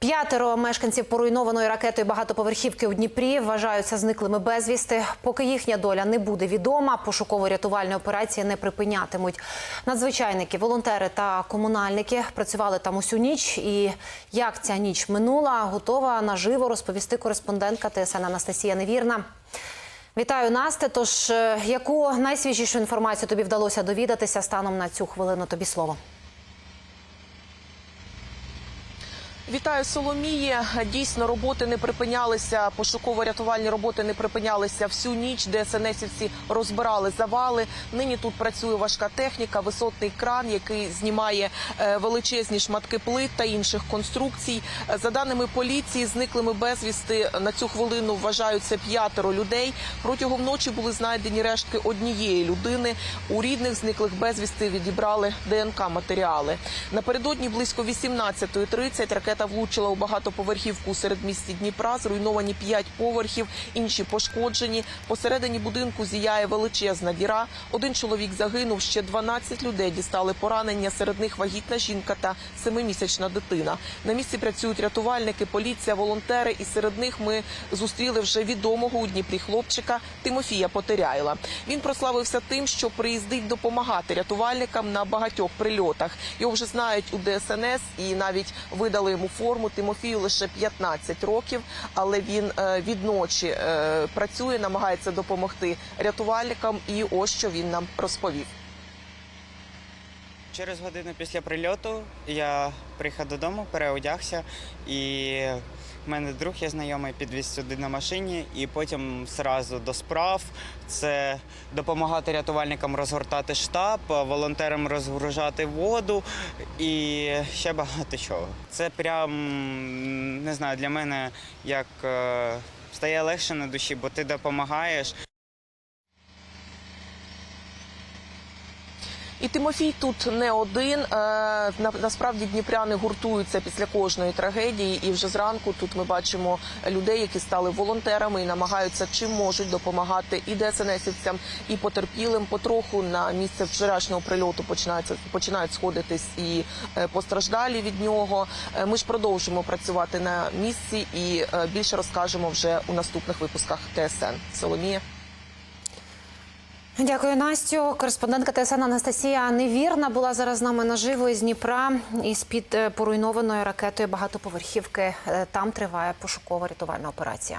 П'ятеро мешканців поруйнованої ракетою багатоповерхівки у Дніпрі вважаються зниклими безвісти. Поки їхня доля не буде відома, пошуково-рятувальні операції не припинятимуть. Надзвичайники, волонтери та комунальники працювали там усю ніч. І як ця ніч минула, готова наживо розповісти кореспондентка ТСН Анастасія Невірна. Вітаю, Насте. Тож, е, яку найсвіжішу інформацію тобі вдалося довідатися станом на цю хвилину? Тобі слово. Вітаю Соломіє. Дійсно, роботи не припинялися. Пошуково-рятувальні роботи не припинялися всю ніч. ДСНСівці розбирали завали. Нині тут працює важка техніка, висотний кран, який знімає е, величезні шматки плит та інших конструкцій. За даними поліції, зниклими безвісти на цю хвилину вважаються п'ятеро людей. Протягом ночі були знайдені рештки однієї людини. У рідних зниклих безвісти відібрали ДНК матеріали. Напередодні близько 18.30 ракета влучила у багатоповерхівку у середмісті Дніпра. Зруйновані п'ять поверхів, інші пошкоджені. Посередині будинку зіяє величезна діра. Один чоловік загинув. Ще 12 людей дістали поранення. Серед них вагітна жінка та семимісячна дитина. На місці працюють рятувальники, поліція, волонтери. І серед них ми зустріли вже відомого у Дніпрі хлопчика Тимофія Потеряйла. Він прославився тим, що приїздить допомагати рятувальникам на багатьох прильотах. Його вже знають у ДСНС і навіть видали йому форму. Тимофію лише 15 років, але він е, від ночі е, працює, намагається допомогти рятувальникам. І ось що він нам розповів. Через годину після прильоту я приїхав додому, переодягся, і в мене друг є знайомий підвіз сюди на машині, і потім зразу до справ. Це допомагати рятувальникам розгортати штаб, волонтерам розгружати воду і ще багато чого. Це прям не знаю для мене як е, стає легше на душі, бо ти допомагаєш. І Тимофій тут не один. Е, на- Насправді дніпряни гуртуються після кожної трагедії. І вже зранку тут ми бачимо людей, які стали волонтерами і намагаються чим можуть допомагати і ДСНСівцям, і потерпілим. Потроху на місце вчорашнього прильоту починаються починають сходитись і е, постраждалі від нього. Е, Ми ж продовжимо працювати на місці і більше розкажемо вже у наступних випусках ТСН. Соломія. Дякую, Настю. Кореспондентка ТСН Анастасія Невірна була зараз з нами наживо із Дніпра із під поруйнованою ракетою багатоповерхівки. Е, Там триває пошукова рятувальна операція.